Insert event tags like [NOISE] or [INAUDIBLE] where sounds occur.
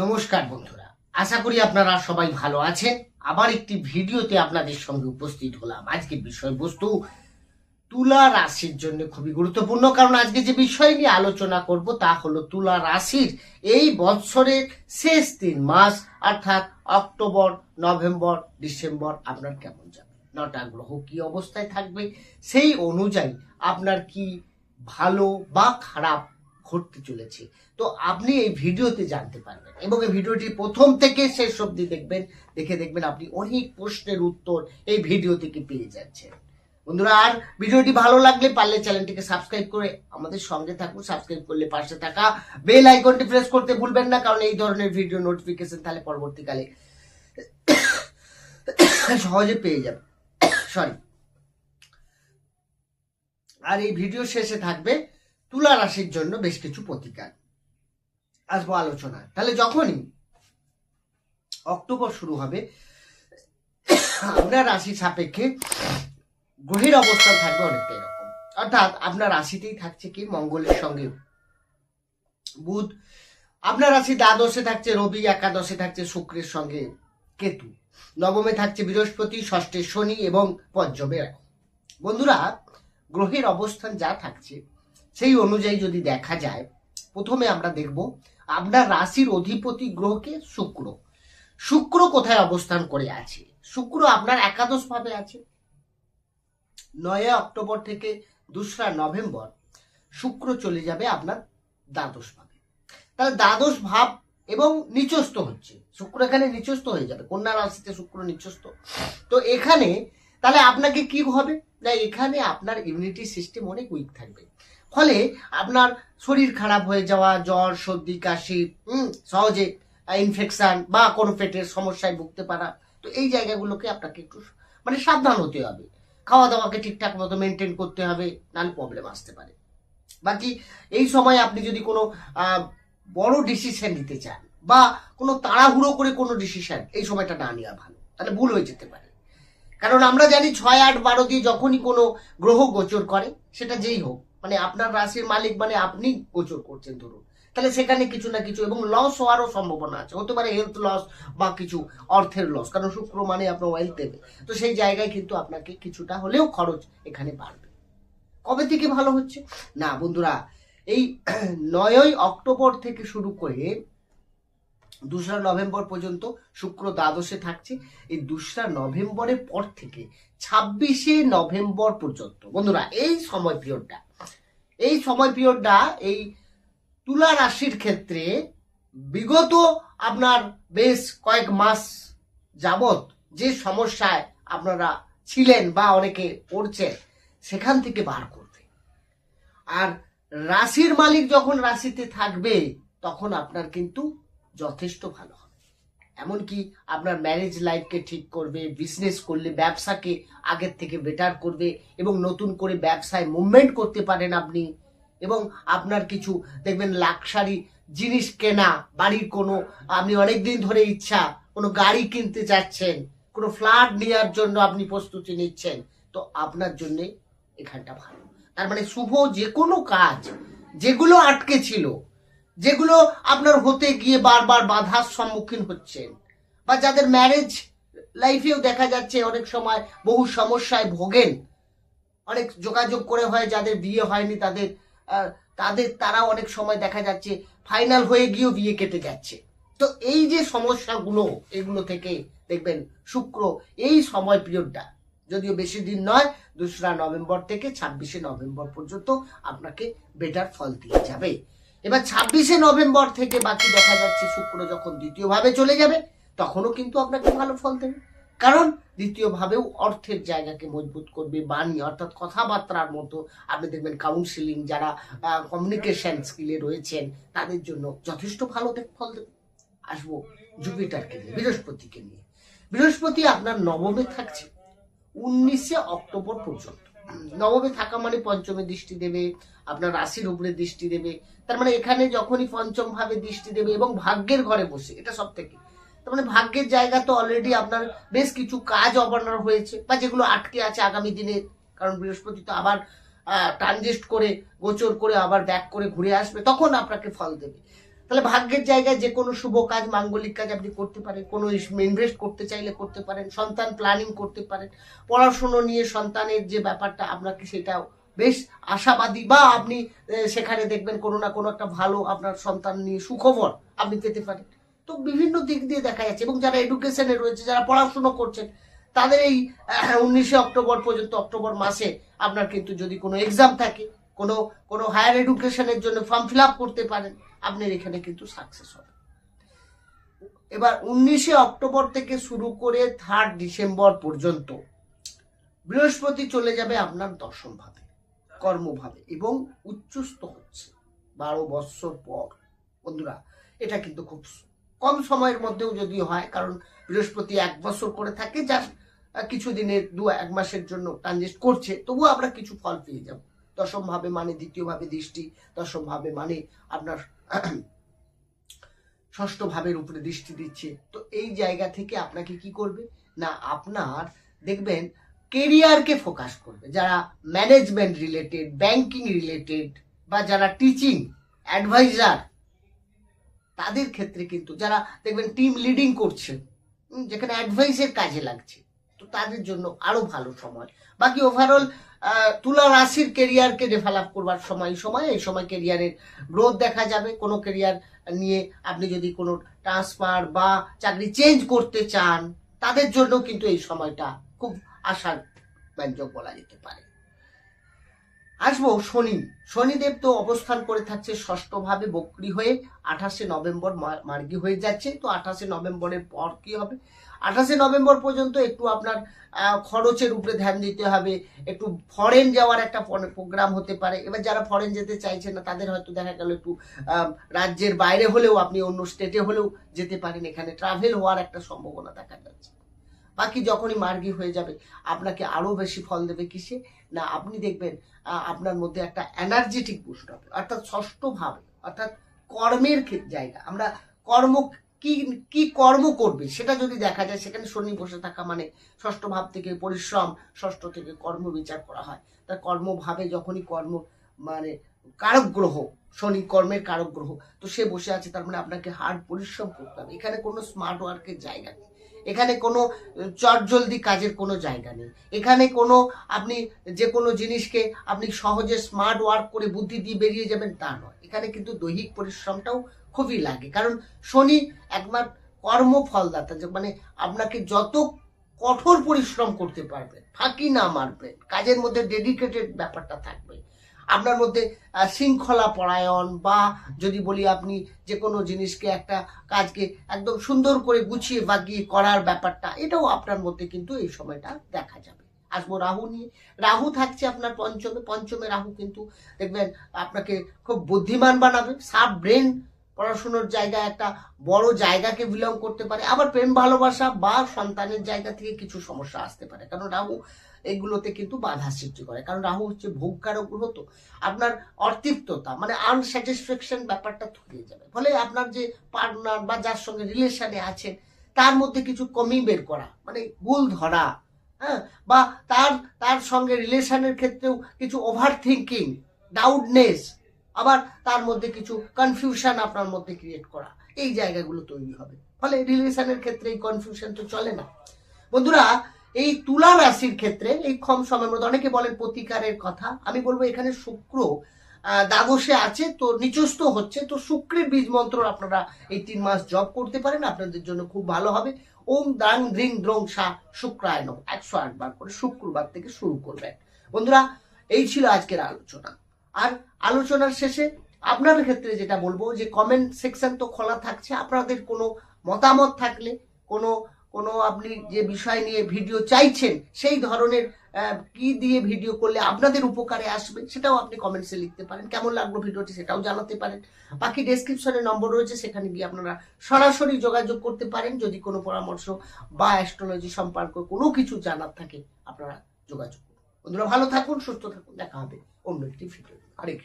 নমস্কার বন্ধুরা। আশা করি আপনারা সবাই ভালো আছেন। আবার একটি ভিডিওতে আপনাদের সঙ্গে উপস্থিত হলাম। আজকে বিষয়বস্তু তুলা রাশির জন্য খুবই গুরুত্বপূর্ণ, কারণ আজকে যে বিষয় নিয়ে আলোচনা করব তা হলো তুলা রাশির এই বৎসরের শেষ তিন মাস, অর্থাৎ অক্টোবর, নভেম্বর, ডিসেম্বর, আপনার কেমন যাবে? নটা গ্রহ কি অবস্থায় থাকবে? সেই অনুযায়ী আপনার কি ভালো বা খারাপ ঘটতে চলেছে। তো আপনি এই ভিডিওতে জানতে পারবেন এবং এই ভিডিওটি প্রথম থেকে শেষ অবধি দেখবেন, দেখে দেখবেন আপনি অনেক প্রশ্নের উত্তর এই ভিডিও থেকে পেয়ে যাচ্ছেন। বন্ধুরা, আর ভিডিওটি ভালো লাগলে পারলে চ্যানেলটিকে সাবস্ক্রাইব করে আমাদের সঙ্গে থাকুন। সাবস্ক্রাইব করলে পাশে থাকা বেল আইকনটি প্রেস করতে ভুলবেন না, কারণ এই ধরনের ভিডিও নোটিফিকেশন তাহলে পরবর্তীকালে সহজে পেয়ে যাবেন। [COUGHS] সরি। আর এই ভিডিও শেষে থাকবে তুলা রাশির জন্য বেশ কিছু প্রতিকার। আসব আলোচনা তাহলে যখনই অক্টোবর শুরু হবে, আপনার রাশি সাপেক্ষে গ্রহের অবস্থান থাকবে অনেকটা এরকম। অর্থাৎ আপনার রাশিতেই থাকছে কি, মঙ্গলের সঙ্গে বুধ। আপনার রাশি দ্বাদশে থাকছে রবি, একাদশে থাকছে শুক্রের সঙ্গে কেতু। নবমে থাকছে বৃহস্পতি, ষষ্ঠে শনি এবং পঞ্চমে বন্ধুরা, গ্রহের অবস্থান যা থাকছে সেই অনুযায়ী যদি দেখা যায়, প্রথমে আমরা দেখব আপনার রাশির অধিপতি গ্রহকে শুক্র। শুক্র কোথায় অবস্থান করে আছে? শুক্র আপনার একাদশ ভাবে আছে। নয় অক্টোবর থেকে দোসরা নভেম্বর শুক্র চলে যাবে আপনার দ্বাদশ ভাবে তাহলে দ্বাদশ ভাব এবং নিচস্থ হচ্ছে। শুক্র এখানে নিচস্থ হয়ে যাবে। কন্যা রাশিতে শুক্র নিচস্থ। তো এখানে তাহলে আপনাকে কি হবে? না, এখানে আপনার ইমিউনিটি সিস্টেম অনেক উইক থাকবে। ফলে আপনার শরীর খারাপ হয়ে যাওয়া, জ্বর, সর্দি, কাশি সহজে ইনফেকশন বা কোনো পেটের সমস্যায় ভুগতে পারা। তো এই জায়গাগুলোকে আপনাকে একটু মানে সাবধান হতে হবে। খাওয়া দাওয়াকে ঠিকঠাক মতো মেনটেন করতে হবে, নাহলে প্রবলেম আসতে পারে। বাকি এই সময় আপনি যদি কোনো বড় ডিসিশন নিতে চান বা কোনো তাড়াহুড়ো করে কোনো ডিসিশন এই সময়টা না নেওয়া ভালো। তাহলে ভুল হয়ে যেতে পারে। কারণ আমরা জানি ছয়, আট, বারো দিয়ে যখনই কোনো গ্রহ গোচর করে, সেটা যেই হোক মানে আপনার রাশির মালিক মানে আপনি গোচর করছেন, ধরুন। তাহলে সেখানে কিছু না কিছু এবং লস হওয়ারও সম্ভাবনা আছে। হতে পারে হেলথ লস বা কিছু অর্থের লস কারণ শুক্র মানে আপনার ওয়েলথ দেবে। তো সেই জায়গায় কিন্তু আপনাকে কিছুটা হলেও খরচ এখানে বাড়বে। কবে থেকে ভালো হচ্ছে? না, বন্ধুরা, এই [CLEARS THROAT] নয়ই অক্টোবর থেকে শুরু করে দোসরা নভেম্বর পর্যন্ত শুক্র দ্বাদশে থাকছে। এই দোসরা নভেম্বরের পর থেকে ছাব্বিশে নভেম্বর পর্যন্ত, বন্ধুরা, এই সময় পিরিয়ডটা এই সময় পিরিয়ডটা এই তুলা রাশির ক্ষেত্রে বিগত আপনার বেশ কয়েক মাস যাবত যে সমস্যায় আপনারা ছিলেন বা অনেকে পড়ছেন, সেখান থেকে বার করবে। আর রাশির মালিক যখন রাশিতে থাকবে, তখন আপনার কিন্তু যথেষ্ট ভালো হবে। এমনকি আপনার ম্যারেজ লাইফকে ঠিক করবে বিজনেস করলে, ব্যবসাকে আগের থেকে বেটার করবে এবং নতুন করে ব্যবসায় মুভমেন্ট করতে পারেন আপনি এবং আপনার কিছু, দেখবেন লাক্সারি জিনিস কেনা বাড়ির কোনো, আপনি অনেক দিন ধরে ইচ্ছা, কোনো গাড়ি কিনতে চাচ্ছেন, কোনো ফ্ল্যাট নেওয়ার জন্য আপনি প্রস্তুতি নিচ্ছেন, তো আপনার জন্য এখানটা ভালো। তার মানে শুভ যে কোনো কাজ, যেগুলো আটকে ছিল যেগুলো আপনার হতে গিয়ে বারবার বাধার সম্মুখীন হচ্ছেন। বা যাদের ম্যারেজ লাইফেও দেখা যাচ্ছে, অনেক সময় বহু সমস্যায় ভোগেন। অনেক যোগাযোগ করে হয়, যাদের বিয়ে হয়নি, তাদের তাদের, তারা অনেক সময় দেখা যাচ্ছে ফাইনাল হয়ে গিয়েও বিয়ে কেটে যাচ্ছে। তো এই যে সমস্যাগুলো, এগুলো থেকে দেখবেন শুক্র এই সময় পিরিয়ডটা যদিও বেশি দিন নয়, দোসরা নভেম্বর থেকে ছাব্বিশে নভেম্বর পর্যন্ত আপনাকে বেটার ফল দিয়ে যাবে। এবার ছাব্বিশে নভেম্বর থেকে বাকি দেখা যাচ্ছে শুক্র যখন দ্বিতীয়ভাবে চলে যাবে, তখনও কিন্তু আপনাকে ভালো ফল দেবে। কারণ দ্বিতীয়ভাবেও অর্থের জায়গাকে মজবুত করবে, বাণী, অর্থাৎ কথাবার্তার মতো। আপনি দেখবেন কাউন্সিলিং যারা কমিউনিকেশন স্কিলে রয়েছেন, তাদের জন্য যথেষ্ট ভালো দেখ- ফল দেবে। আসব জুপিটারকে নিয়ে, বৃহস্পতিকে নিয়ে। বৃহস্পতি আপনার নবমে থাকছে, উনিশে অক্টোবর পর্যন্ত। নবমে থাকা মানে পঞ্চমে দৃষ্টি দেবে, আপনার রাশির উপরে দৃষ্টি দেবে। তার মানে এখানে যখনই পঞ্চম ভাবে দৃষ্টি দেবে এবং ভাগ্যের ঘরে বসে, এটা সব থেকে তার মানে ভাগ্যের জায়গা তো অলরেডি আপনার বেশ কিছু কাজ অবর্ণর হয়েছে বা যেগুলো আটকে আছে আগামী দিনে। কারণ বৃহস্পতি তো আবার ট্রানজেস্ট করে, গোচর করে, আবার ব্যাক করে ঘুরে আসবে, তখন আপনাকে ফল দেবে। তাহলে ভাগ্যের জায়গায় যে কোনো শুভ কাজ, মাঙ্গলিক কাজ আপনি করতে পারেন, কোনো ইনভেস্ট করতে চাইলে করতে পারেন, সন্তান প্ল্যানিং করতে পারেন, পড়াশুনো নিয়ে সন্তানের যে ব্যাপারটা আপনাকে সেটা বেশ আশাবাদী বা আপনি সেখানে দেখবেন কোনো না কোনো একটা ভালো আপনার সন্তান নিয়ে সুখবর আপনি পেতে পারেন। তো বিভিন্ন দিক দিয়ে দেখা যাচ্ছে এবং যারা এডুকেশনে রয়েছে, যারা পড়াশুনো করছেন, তাদের এই উনিশে অক্টোবর পর্যন্ত, অক্টোবর মাসে আপনার কিন্তু যদি কোনো এক্সাম থাকে কোনো কোনো হায়ার এডুকেশনের জন্য ফর্ম ফিল আপ করতে পারেন, আপনার এখানে কিন্তু সাকসেস হবে। এবার উনিশে অক্টোবর থেকে শুরু করে থার্ড ডিসেম্বর পর্যন্ত বৃহস্পতি চলে যাবে আপনার দশম ভাবে, কর্মভাবে এবং উচ্চস্থ হচ্ছে বারো বৎসর পর। বন্ধুরা, এটা কিন্তু খুব কম সময়ের মধ্যেও যদি হয়, কারণ বৃহস্পতি এক বছর করে থাকে, যা কিছু দিনের দু এক মাসের জন্য ট্রানজেস্ট করছে, তবুও আমরা কিছু ফল পেয়ে যাব। দশম ভাবে মানে দ্বিতীয় ভাবে দৃষ্টি, দশম ভাবে মানে আপনার [CLEARS THROAT] ষষ্ঠ ভাবের উপরে দৃষ্টি দিচ্ছে। তো এই জায়গা থেকে আপনাকে কি করবে? না, আপনার দেখবেন কেরিয়ারকে ফোকাস করবে। যারা ম্যানেজমেন্ট রিলেটেড ব্যাংকিং রিলেটেড বা যারা টিচিং অ্যাডভাইজার তাদের ক্ষেত্রে কিন্তু যারা দেখবেন টিম লিডিং করছে যেখানে অ্যাডভাইসের কাজে লাগছে তো তাদের জন্য আরও ভালো সময়। বাকি ওভারঅল তুলা রাশির কেরিয়ারকে ডেভেলপ করবার সময় সময়, এই সময় কেরিয়ারের গ্রোথ দেখা যাবে। কোনো কেরিয়ার নিয়ে আপনি যদি কোনো ট্রান্সফার বা চাকরি চেঞ্জ করতে চান, তাদের জন্য কিন্তু এই সময়টা খুব আশার ব্যঞ্জক বলা যেতে পারে। আসব শনি। শনিদেব তো অবস্থান করে থাকছে ষষ্ঠ ভাবে বক্রি হয়ে আঠাশে নভেম্বর মার্গী হয়ে যাচ্ছে। তো আঠাশে নভেম্বরের পর কি হবে? আঠাশে নভেম্বর পর্যন্ত একটু আপনার খরচের উপরে ধ্যান দিতে হবে। একটু ফরেন যাওয়ার একটা প্রোগ্রাম হতে পারে। এবার যারা ফরেন যেতে চাইছেন না, তাদের হয়তো দেখা গেল একটু রাজ্যের বাইরে হলেও আপনি অন্য স্টেটে হলেও যেতে পারেন। এখানে ট্রাভেল হওয়ার একটা সম্ভাবনা দেখা যাচ্ছে। বাকি যখনই মার্গী হয়ে যাবে, আপনাকে আরও বেশি ফল দেবে কিসে? না, আপনি দেখবেন আপনার মধ্যে একটা এনার্জেটিক বুস্ট হবে। অর্থাৎ ষষ্ঠভাবে অর্থাৎ কর্মের জায়গা। আমরা কর্ম কি কি কর্ম করবে? সেটা যদি দেখা যায়, সেখানে শনি বসে থাকা মানে ষষ্ঠ ভাব থেকে পরিশ্রম, ষষ্ঠ থেকে কর্ম বিচার করা হয়। তা কর্মভাবে যখনই কর্ম মানে কারক গ্রহ শনি কর্মের কারক গ্রহ তো সে বসে আছে, তার মানে আপনাকে হার্ড পরিশ্রম করতে হবে। এখানে কোনো স্মার্ট ওয়ার্কের জায়গা নেই। এখানে কোনো চটজলদি কাজের কোনো জায়গা নেই। এখানে কোনো, আপনি যে কোনো জিনিসকে আপনি সহজে স্মার্ট ওয়ার্ক করে বুদ্ধি দিয়ে বেরিয়ে যাবেন তা নয়। এখানে কিন্তু দৈহিক পরিশ্রমটাও খুবই লাগে। কারণ শনি একবার কর্মফলদাতা, যে মানে আপনাকে যত কঠোর পরিশ্রম করতে পারবেন ফাঁকি না মারবেন কাজের মধ্যে ডেডিকেটেড ব্যাপারটা থাকবে। আপনার মধ্যে শৃঙ্খলা পরায়ণ বা যদি বলি আপনি যে কোনো জিনিসকে একটা কাজকে একদম সুন্দর করে গুছিয়ে বাগিয়ে করার ব্যাপারটা, এটাও আপনার মধ্যে কিন্তু এই সময়টা দেখা যাবে। আসব রাহু নিয়ে, রাহু থাকছে আপনার পঞ্চমে পঞ্চমে রাহু কিন্তু দেখবেন আপনাকে খুব বুদ্ধিমান বানাবে সাব ব্রেন পড়াশুনোর জায়গা, একটা বড় জায়গাকে বিলং করতে পারে। আবার প্রেম, ভালোবাসা বা সন্তানের জায়গা থেকে কিছু সমস্যা আসতে পারে। কারণ রাহু এগুলোতে কিন্তু বাধা সৃষ্টি করে। কারণ রাহু হচ্ছে ভোগকারক গ্রহ তো। আপনার অতৃপ্ততা মানে আনস্যাটিসফ্যাকশন ব্যাপারটা থেকে যাবে। ফলে আপনার যে পার্টনার বা যার সঙ্গে রিলেশনে আছেন, তার মধ্যে কিছু কমি বের করা মানে ভুল ধরা হ্যাঁ? বা তার তার সঙ্গে রিলেশনের ক্ষেত্রেও কিছু ওভার থিঙ্কিং ডাউটনেস আবার তার মধ্যে কিছু কনফিউশন আপনার মধ্যে ক্রিয়েট করা। এই জায়গাগুলো তৈরি হবে। ফলে রিলেশনের ক্ষেত্রে এই কনফিউশন তো চলে না। বন্ধুরা, এই তুলা রাশির ক্ষেত্রে এই কম সময়ের মধ্যে অনেকে বলেন প্রতিকারের কথা। আমি বলব এখানে শুক্র দ্বাদশে আছে, তো নিচস্থ হচ্ছে। তো শুক্রের বীজ মন্ত্র আপনারা এই তিন মাস জব করতে পারেন, আপনাদের জন্য খুব ভালো হবে। ওম দাং দ্রিং দ্রং সা শুক্রায়ন একশো আট বার করে শুক্রবার থেকে শুরু করবেন। বন্ধুরা, এই ছিল আজকের আলোচনা। আর আলোচনার শেষে আপনার ক্ষেত্রে যেটা বলব যে কমেন্ট সেকশন তো খোলা থাকছে। আপনাদের কোনো মতামত থাকলে, কোনো কোনো আপনি যে বিষয় নিয়ে ভিডিও চাইছেন, সেই ধরনের কি দিয়ে ভিডিও করলে আপনাদের উপকারে আসবে, সেটাও আপনি কমেন্টসে লিখতে পারেন। কেমন লাগল ভিডিওটি সেটাও জানাতে পারেন। বাকি ডেসক্রিপশনে নম্বর রয়েছে, সেখানে গিয়ে আপনারা সরাসরি যোগাযোগ করতে পারেন। যদি কোনো পরামর্শ বা অ্যাস্ট্রোলজি সম্পর্কে কোনো কিছু জানার থাকে, আপনারা যোগাযোগ করুন। বন্ধুরা, ভালো থাকুন, সুস্থ থাকুন, দেখা হবে অন্য একটি ভিডিও আরেক